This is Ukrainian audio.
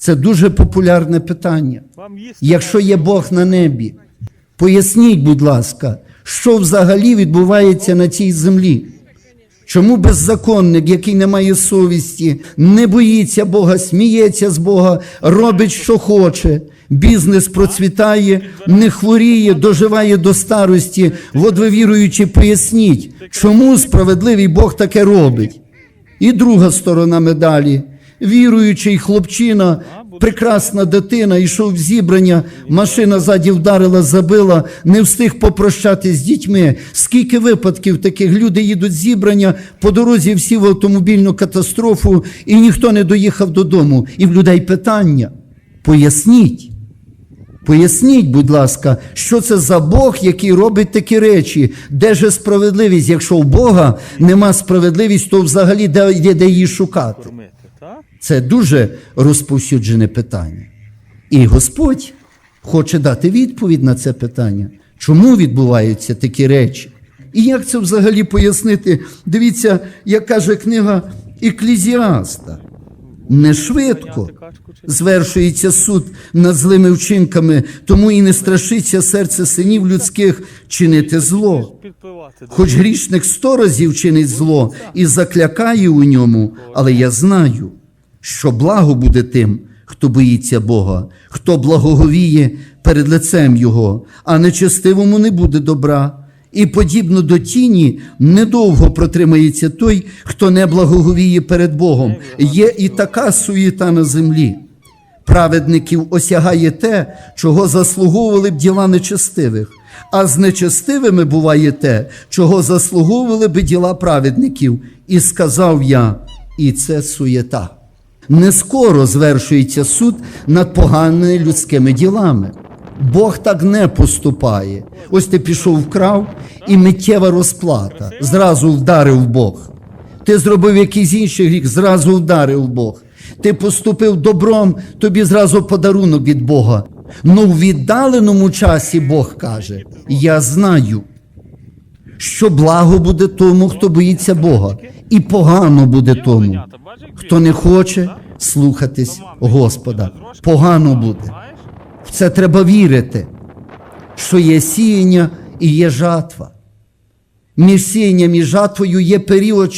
Це дуже популярне питання. Якщо є Бог на небі, поясніть, будь ласка, що взагалі відбувається на цій землі? Чому беззаконник, який не має совісті, не боїться Бога, сміється з Бога, робить, що хоче, бізнес процвітає, не хворіє, доживає до старості. От ви віруючи, поясніть, чому справедливий Бог таке робить? І друга сторона медалі. Віруючий хлопчина, прекрасна дитина, йшов в зібрання, машина ззаді вдарила, забила, не встиг попрощатись з дітьми. Скільки випадків таких люди їдуть з зібрання, по дорозі всі в автомобільну катастрофу, і ніхто не доїхав додому. І в людей питання. Поясніть. Поясніть, будь ласка, що це за Бог, який робить такі речі? Де же справедливість? Якщо у Бога нема справедливість, то взагалі де, де її шукати? Це дуже розповсюджене питання. І Господь хоче дати відповідь на це питання. Чому відбуваються такі речі? І як це взагалі пояснити? Дивіться, як каже книга Еклезіаста. Не швидко звершується суд над злими вчинками, тому і не страшиться серце синів людських чинити зло. Хоч грішник сто разів чинить зло і заклякає у ньому, але я знаю, що благо буде тим, хто боїться Бога, хто благоговіє перед лицем Його, а нечестивому не буде добра. І подібно до тіні недовго протримається той, хто не благоговіє перед Богом. Є і така суєта на землі. Праведників осягає те, чого заслуговували б діла нечестивих, а з нечестивими буває те, чого заслуговували б діла праведників. І сказав я, і це суєта. Не скоро звершується суд над поганими людськими ділами. Бог так не поступає. Ось ти пішов вкрав, і миттєва розплата. Зразу вдарив Бог. Ти зробив якийсь інший гріх, зразу вдарив Бог. Ти поступив добром, тобі зразу подарунок від Бога. Ну в віддаленому часі Бог каже: Я знаю, що благо буде тому, хто боїться Бога, і погано буде тому, хто не хоче слухатись Господа. Погано буде. В це треба вірити, що є сіяння і є жатва. Між сіянням і жатвою є період